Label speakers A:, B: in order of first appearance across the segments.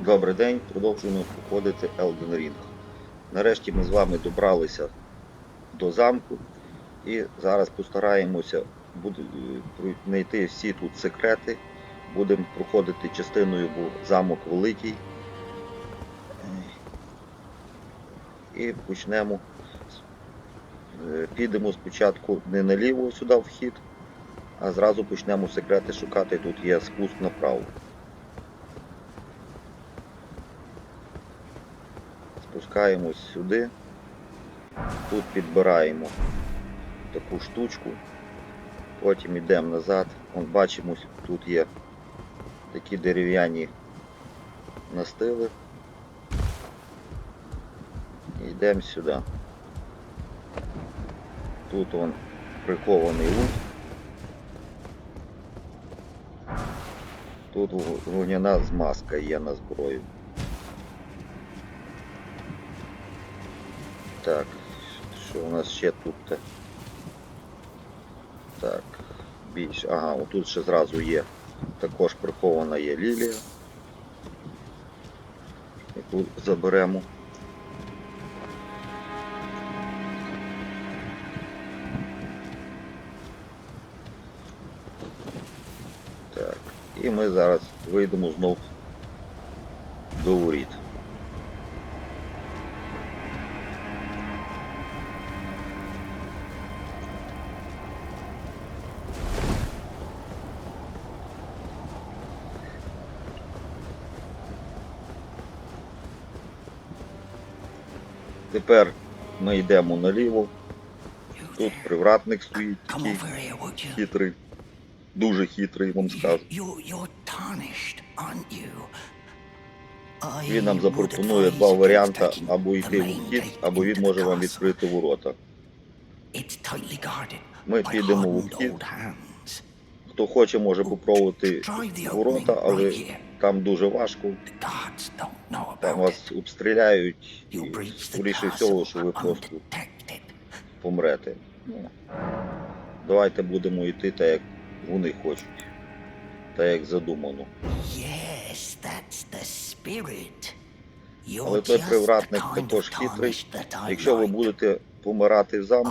A: Добрий день, продовжуємо проходити Elden Ring. Нарешті ми з вами добралися до замку і зараз постараємося е, знайти всі тут секрети. Будемо проходити частиною, бо замок великий. І почнемо. е, Підемо спочатку не наліво сюди вхід, а зразу почнемо секрети шукати. Тут є спуск направо. Спускаємось сюди. Тут підбираємо таку штучку. Потім йдемо назад. Вон бачимо, тут є такі дерев'яні настили. І йдемо сюди. Тут он прихований лут. Тут вог- вогняна змазка є на зброю. Так, що у нас ще тут? Так, більше. Ага, отут ще зразу є. Також прихована є лілія. Яку заберемо. Так, і ми зараз вийдемо знов до воріт. Тепер ми йдемо наліво. Тут привратник стоїть такий хитрий. Дуже хитрий, вам скажу. Він нам запропонує два варіанти, або йти в вхід, або він може вам відкрити ворота. Ми підемо в вхід. Хто хоче, може попробувати ворота, але. Там дуже важко. Там вас обстріляють і скоріше всього, що ви просто помрете. Ну, давайте будемо йти так, як вони хочуть. Так як задумано.
B: Yes, that's the spirit.
A: Але той привратник також хитрий. Якщо ви будете помирати в замку,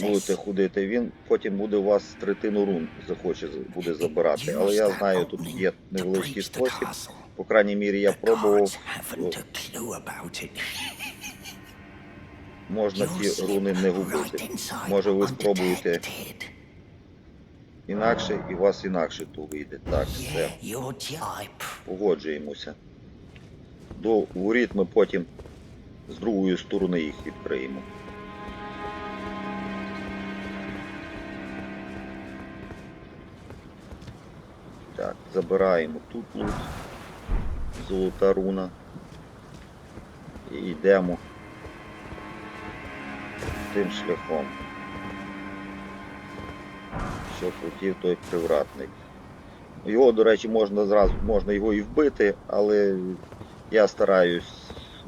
A: будете ходити, він потім буде у вас третину рун захоче буде забирати. Але я знаю, тут є невеличкий спосіб. По крайній мірі я пробував, можна ті руни не губити. Може ви спробуєте інакше і у вас інакше то вийде. Так, все, погоджуємося. До воріт ми потім з другої сторони їх відкриємо. Так, забираємо тут лут, золота руна. І йдемо тим шляхом. Що хотів той привратник. Його, до речі, можна зразу можна його і вбити, але я стараюсь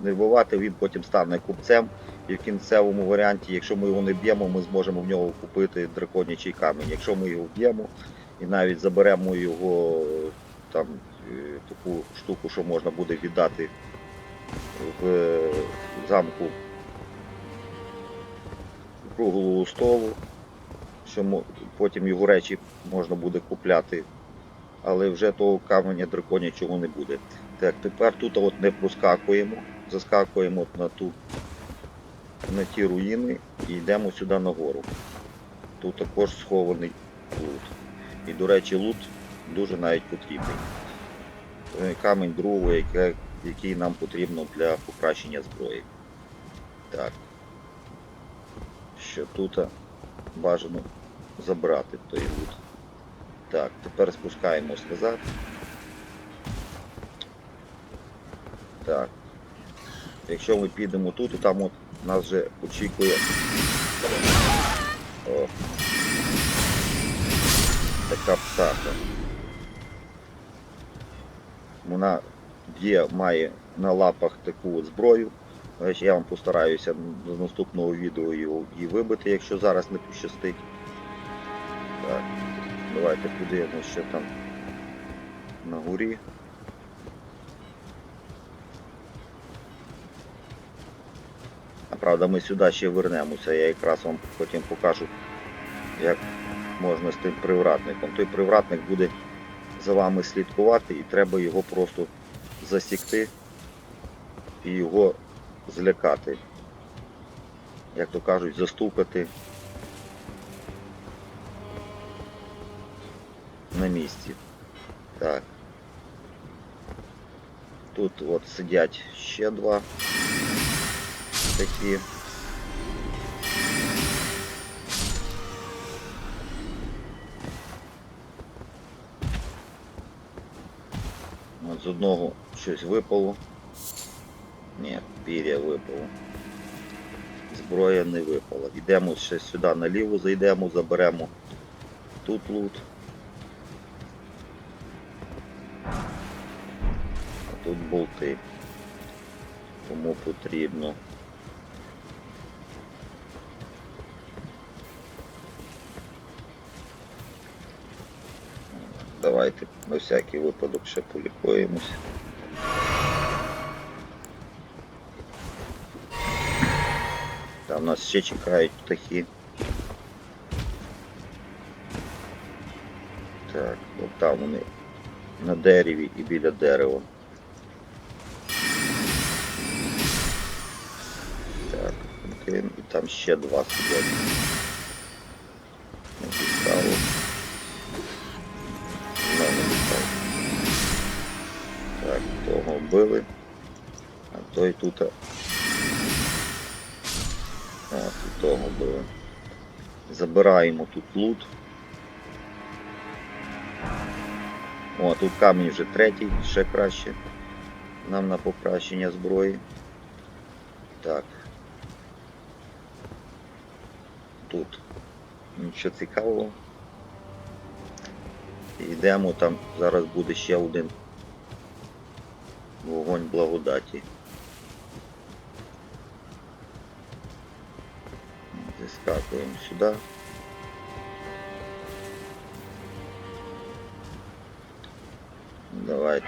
A: не вбивати, він потім стане купцем. І в кінцевому варіанті, якщо ми його не б'ємо, ми зможемо в нього купити драконячий камінь. Якщо ми його вб'ємо і навіть заберемо його там е, таку штуку, що можна буде віддати в е, замку круглого столу, що потім його речі можна буде купляти, але вже того каменя драконячого не буде. Так, тепер тут от не проскакуємо, заскакуємо на ту на ті руїни і йдемо сюди нагору. Тут також схований лут. І, до речі, лут дуже навіть потрібний. Е, Камень другого, який нам потрібно для покращення зброї. Так. Що тут бажано забрати той лут. Так, тепер спускаємось назад. Так. Якщо ми підемо тут, то там от нас вже очікує. О. Така птаха. Вона є, має на лапах таку зброю. Я вам постараюся з наступного відео її, вибити, якщо зараз не пощастить. Так, давайте подивимося, що там на горі. Правда, ми сюди ще вернемося. Я якраз вам потім покажу, як можна з тим привратником. Той привратник буде за вами слідкувати і треба його просто засікти і його злякати. Як то кажуть, застукати на місці. Так. Тут от сидять ще два такі. От з одного щось випало. Ні, пір'я випало. Зброя не випала. Йдемо ще сюди наліво, зайдемо, заберемо тут лут. А тут болти. Кому потрібно. Давайте на всякий випадок ще полікуємось. Там нас ще чекають птахи. Так, от там вони на дереві і біля дерева. Так, і там ще два сидять. Забираємо тут лут. О, тут камінь вже третій, ще краще. Нам на покращення зброї. Так. Тут нічого цікавого. Йдемо там, зараз буде ще один вогонь благодаті. Заскакуємо сюди.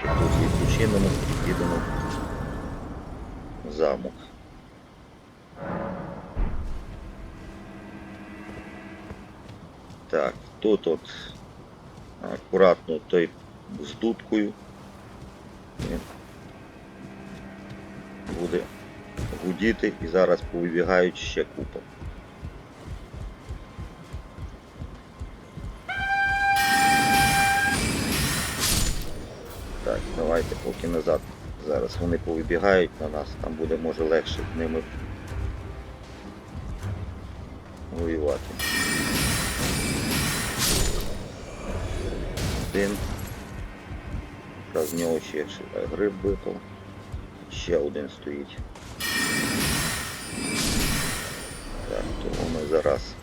A: Тут відпочинемо, підемо в замок. Так, тут от акуратно той з дудкою. Буде гудіти і зараз повибігають ще купа. Назад. Зараз вони повибігають на нас, там буде може легше з ними воювати. Один. Та з нього ще гриб випав. Ще один стоїть. Так, тому ми зараз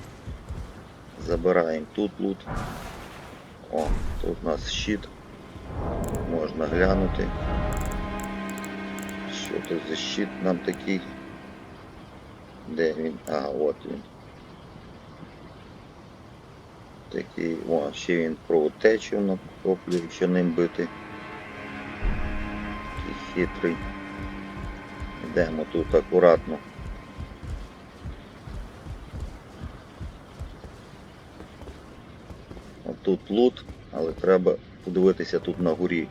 A: забираємо тут лут. О, тут у нас щит. Можна глянути. Що це за щит нам такий? Де він? Ага, от він. Такий, о, ще він про течу накоплює, якщо ним бити. Такий хитрий. Йдемо тут акуратно. Тут лут, але треба подивитися тут на горі.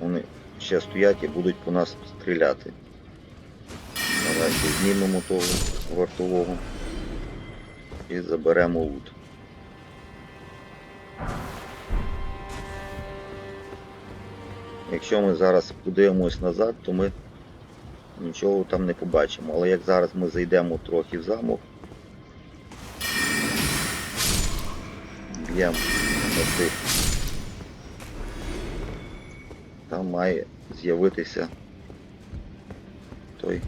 A: Вони ще стоять і будуть по нас стріляти. Давайте знімемо того вартового і заберемо лут. Якщо ми зараз подивимось назад, то ми нічого там не побачимо. Але як зараз ми зайдемо трохи в замок, б'ємо оцих, там має з'явитися той.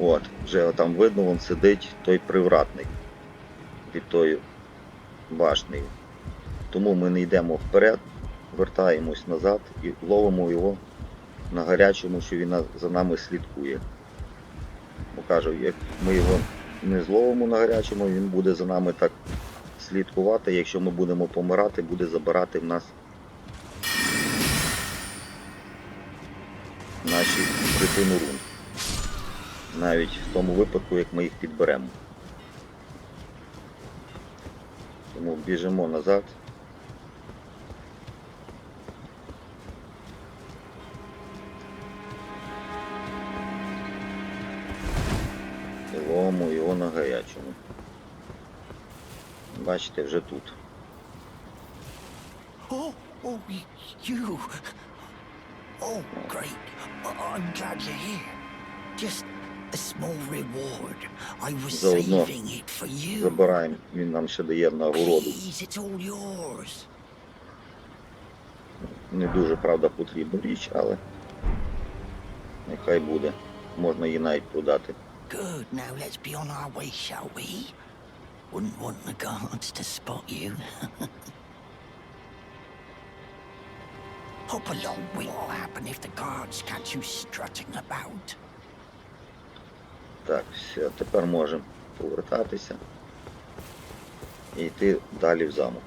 A: От, вже там видно, вон сидить той привратник під тою башнею. Тому ми не йдемо вперед, вертаємось назад і ловимо його на гарячому, що він за нами слідкує. Бо кажу, як ми його не зловимо на гарячому, він буде за нами так слідкувати. Якщо ми будемо помирати, буде забирати в нас припину рун. Навіть в тому випадку, як ми їх підберемо. Тому біжимо назад. Ловимо його на гарячому. Бачите, вже тут.
B: Oh, oh. Oh, great. I'm glad you're here. Just a small reward. I was
A: Заодно
B: saving it for you.
A: Забираємо, він нам ще дає нагороду.
B: Please, it's all yours.
A: Не дуже, правда, потрібна річ, але нехай буде. Можна її навіть продати.
B: Good. Now let's be on our way, shall we? Wouldn't want the guards to spot you. Hop along. What'll happen if the guards catch you strutting about?
A: Так, все, тепер можемо повертатися і йти далі в замок.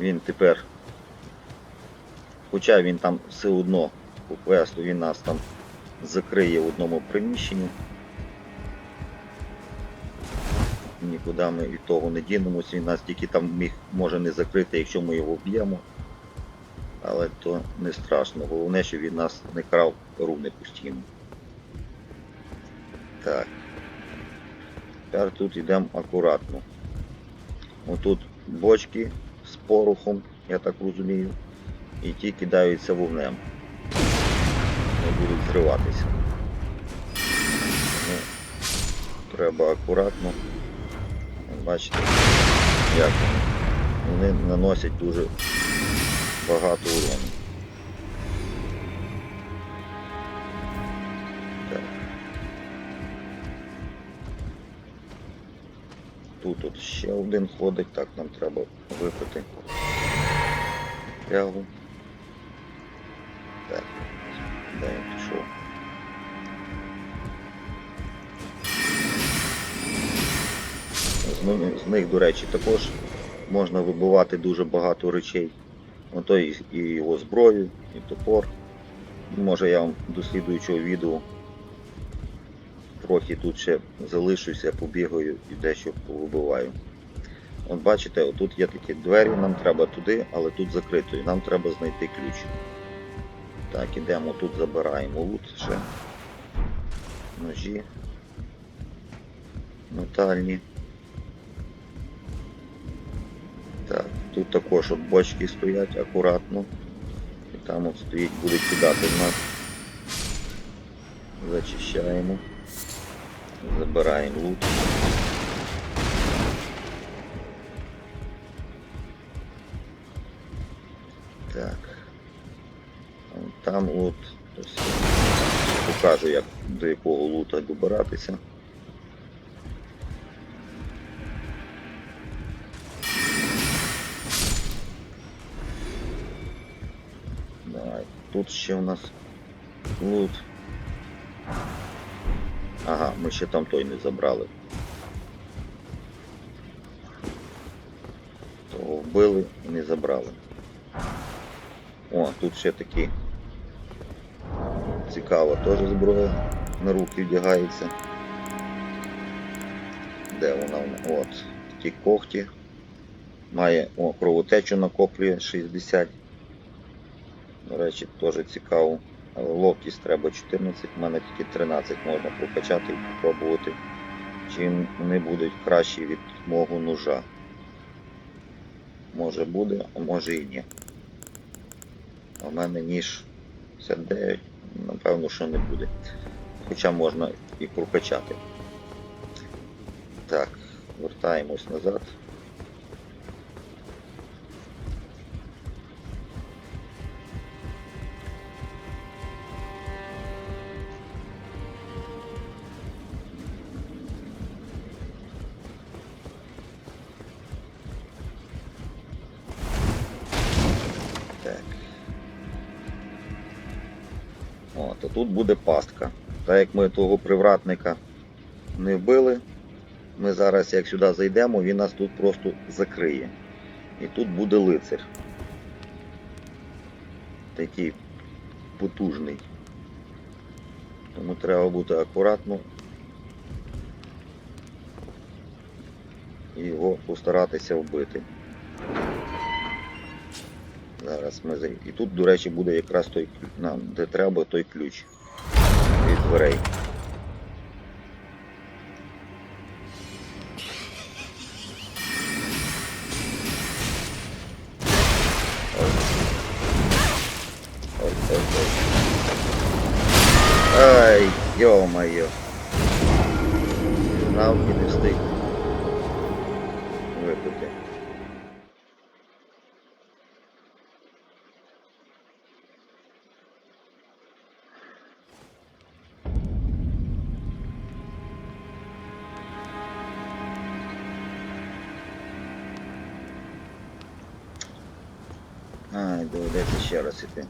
A: Він тепер, хоча він там все одно по квесту, він нас там закриє в одному приміщенні. Нікуди ми від того не дінемося, він нас тільки там міг може не закрити, якщо ми його вб'ємо. Але то не страшно. Головне, щоб він нас не крав руни постійно. Так. Тепер тут йдемо акуратно. Отут бочки з порохом, я так розумію, і ті кидаються вогнем. Не будуть зриватися. Треба акуратно. Бачите, як вони. Наносять дуже багато урону. Тут от ще один ходить, так нам треба випити ягу. Так, де З них, з них, до речі, також можна вибивати дуже багато речей. Ото і, його зброю, і топор. Може я вам до слідуючого відео трохи тут ще залишуся, побігаю і дещо повибиваю. От бачите, отут є такі двері, нам треба туди, але тут закрито, і нам треба знайти ключ. Так, ідемо тут, забираємо лут ще. Ножі. Метальні. Так, тут також от бочки стоять акуратно. І там от стоїть, буде кидати в нас. Зачищаємо. Забираємо лут. Так. Там ось, покажу, як до якого лута добиратися. Тут ще у нас лут. Ага, ми ще там той не забрали. Того вбили і не забрали. О, тут ще такі цікава теж зброя на руки вдягається. Де вона? От, такі когті. Має о, кровотечу накоплює 60. До речі, теж цікаво. Але ловкість треба 14, в мене тільки 13 можна прокачати і спробувати, чи вони будуть кращі від мого ножа. Може буде, а може і ні. В мене ніж 59, напевно, що не буде. Хоча можна і прокачати. Так, вертаємось назад. Так як ми того привратника не вбили, ми зараз, як сюди зайдемо, він нас тут просто закриє. І тут буде лицар. Такий потужний. Тому треба бути акуратно і його постаратися вбити. Зараз ми І тут, до речі, буде якраз той нам, де треба той ключ від дверей. Ай, доведеться ще раз іти.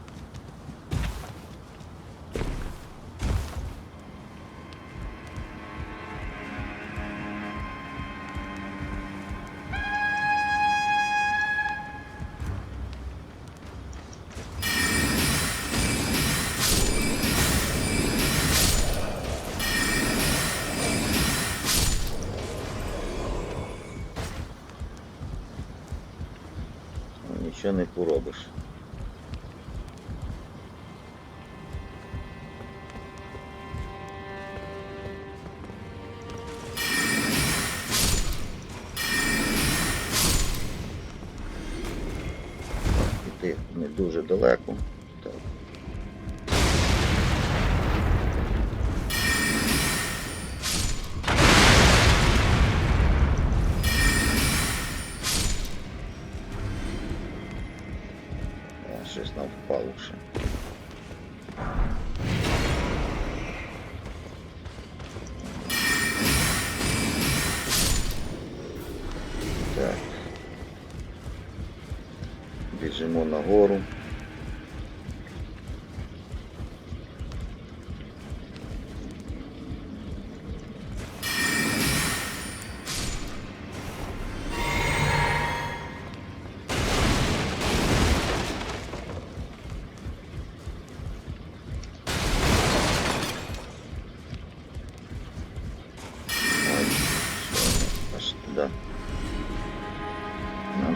A: Іти не дуже далеко.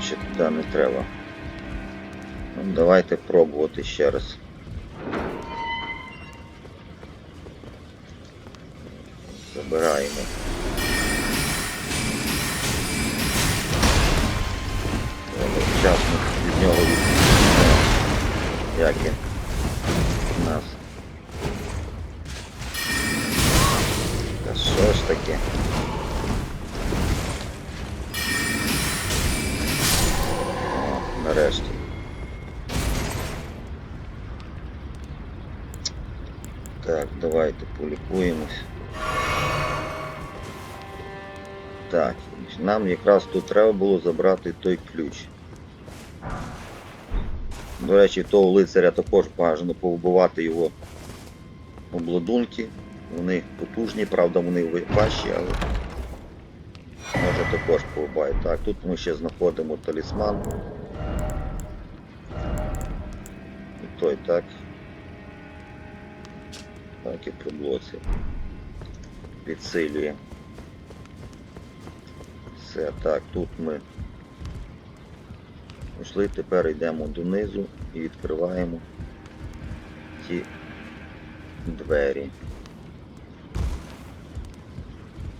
A: Ще туди не треба. Ну, давайте пробувати ще раз. Нам якраз тут треба було забрати той ключ. До речі, того лицаря також бажано повбивати його обладунки. Вони потужні, правда, вони важчі, але може також повбивають. Так, тут ми ще знаходимо талісман. І той так. Так і при блоці. Підсилює. Все, так, тут ми пішли, тепер йдемо донизу і відкриваємо ці двері.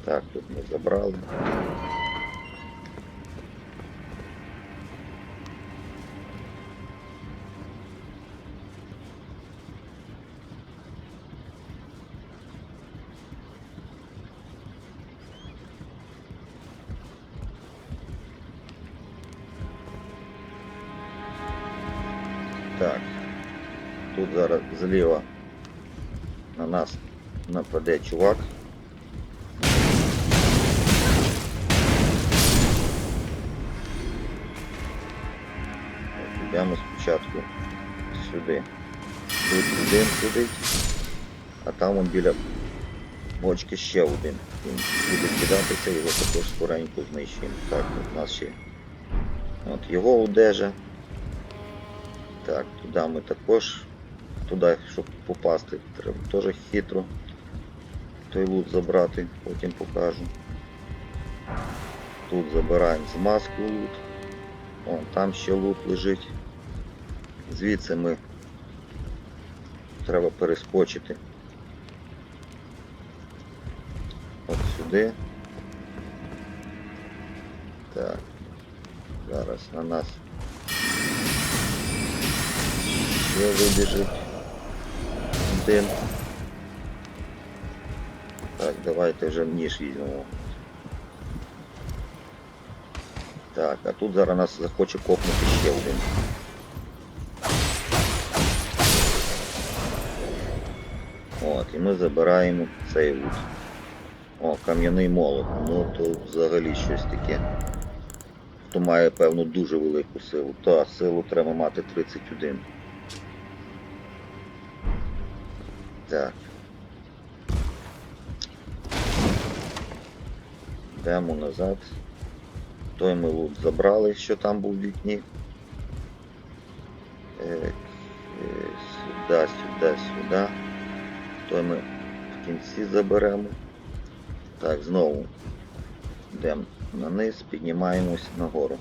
A: Так, тут ми забрали. Тут зараз зліва на нас нападе чувак. Йдемо спочатку сюди. Тут один сидить, а там он біля бочки ще один. Він буде кидатися, його також скоренько знищуємо. Так, от нас ще. От його одежа. Так, туди ми також туди, щоб попасти, треба теж хитро той лут забрати, потім покажу. Тут забираємо змазку лут. Вон там ще лут лежить. Звідси ми треба перескочити. От сюди. Так. Зараз на нас ще вибіжить один. Так, давайте вже ніж візьмемо. Так, а тут зараз нас захоче копнути ще один. От, і ми забираємо цей лут. О, кам'яний молот. Ну то взагалі щось таке. То має, певно, дуже велику силу. Та, силу треба мати 31. Так. Йдемо назад. Той ми лут забрали, що там був в вікні. Е, Сюди, сюди, сюди. Той ми в кінці заберемо. Так, знову йдемо на низ, піднімаємось нагору.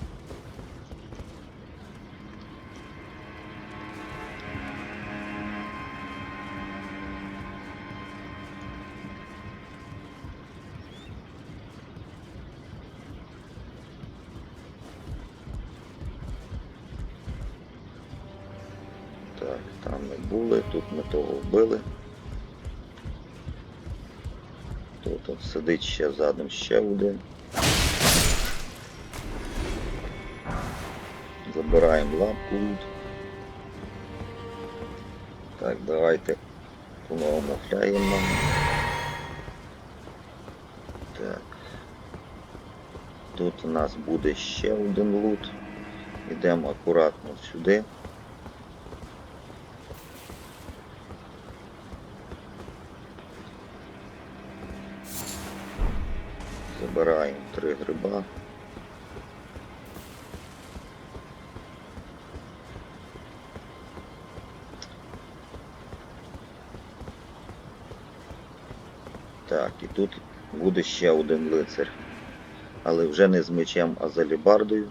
A: Сидить ще задом ще один. Забираємо лапку. Так, давайте по-новому гляємо. Так. Тут у нас буде ще один лут. Йдемо акуратно сюди. Гриба. Так, і тут буде ще один лицар. Але вже не з мечем, а з алібардою.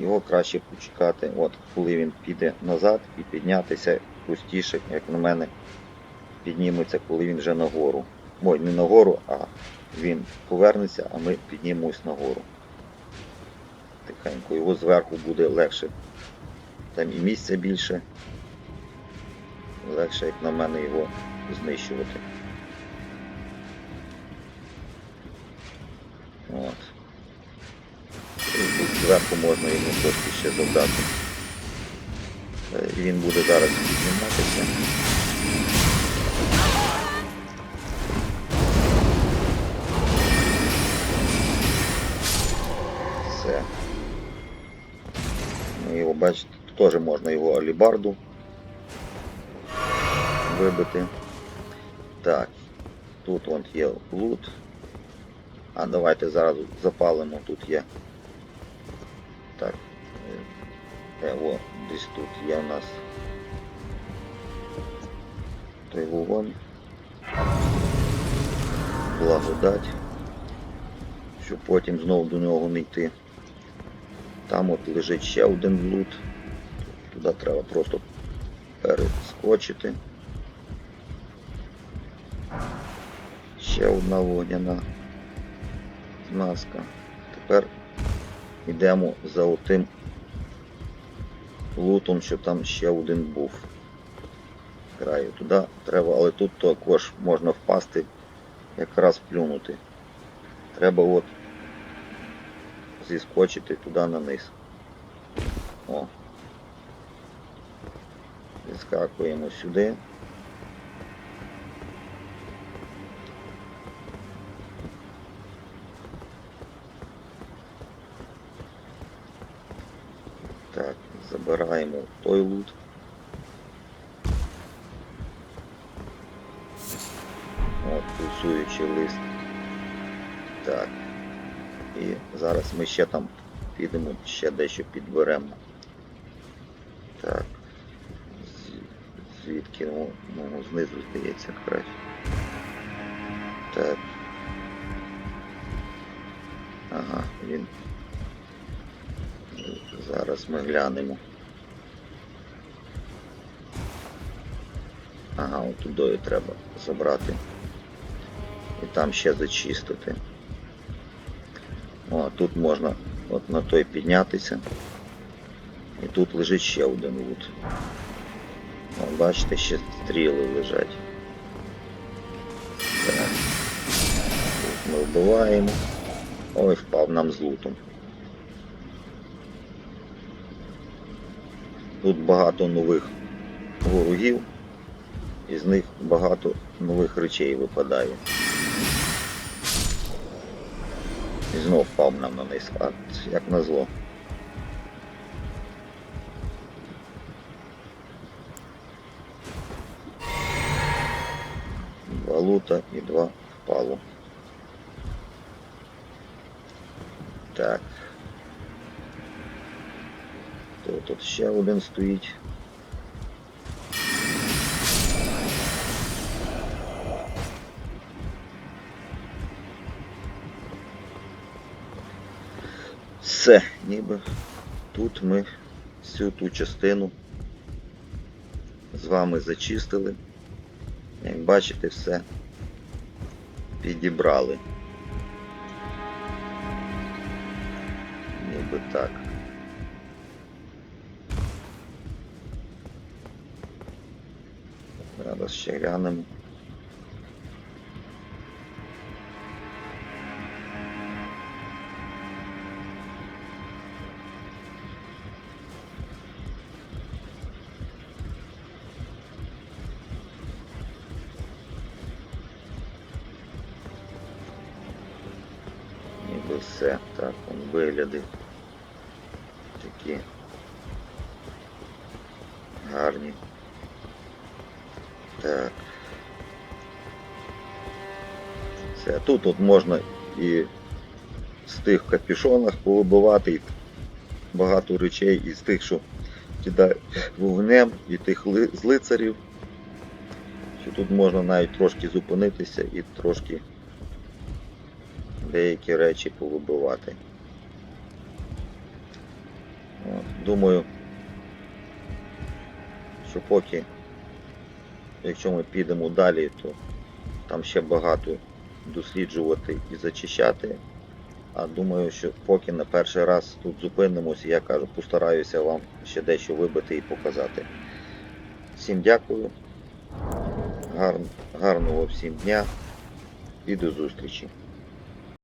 A: Його краще почекати, от коли він піде назад і піднятися пустіше, як на мене, підніметься, коли він вже нагору. Ой, не нагору, а він повернеться, а ми піднімемось нагору. Тихенько, його зверху буде легше. Там і місця більше. Легше, як на мене, його знищувати. От. Зверху можна йому трошки ще завдати. Е, він буде зараз підніматися. Бачите, теж можна його алібарду вибити. Так, тут вон є лут. А давайте зараз запалимо, тут є. Так. е, Е, о, десь тут є у нас той вогонь. Благодать. Щоб потім знову до нього не йти. Там от лежить ще один лут. Туди треба просто перескочити. Ще одна вогняна змазка. Тепер йдемо за отим лутом, що там ще один був. Краю туди треба, але тут також можна впасти, якраз плюнути. Треба от зіскочити туди на низ. О. Зіскакуємо сюди. Так, забираємо той лут. От, пульсуючий лист. Так. І зараз ми ще там підемо, ще дещо підберемо. Так. звідки? Ну, ну знизу здається краще. Так. Ага, він. Зараз ми глянемо. Ага, от туди треба забрати. І там ще зачистити. Тут можна от на той піднятися. І тут лежить ще один лут. Бачите, ще стріли лежать. Так. Тут ми вбиваємо. Ой, впав нам з лутом. Тут багато нових ворогів, і з них багато нових речей випадає. І знов впав нам на низ, а як назло. Два лута і два впало. Так. То тут ще один стоїть. Все, ніби тут ми всю ту частину з вами зачистили. Як бачите, все підібрали. Ніби так. Зараз ще глянемо. Так. Все. Тут от можна і з тих капюшонах повибивати і багато речей із тих, що кидають вогнем, і тих з лицарів. Що тут можна навіть трошки зупинитися і трошки деякі речі повибивати. Думаю, що поки, якщо ми підемо далі, то там ще багато досліджувати і зачищати. А думаю, що поки на перший раз тут зупинимося, я кажу, постараюся вам ще дещо вибити і показати. Всім дякую. Гар... Гарного всім дня і до зустрічі.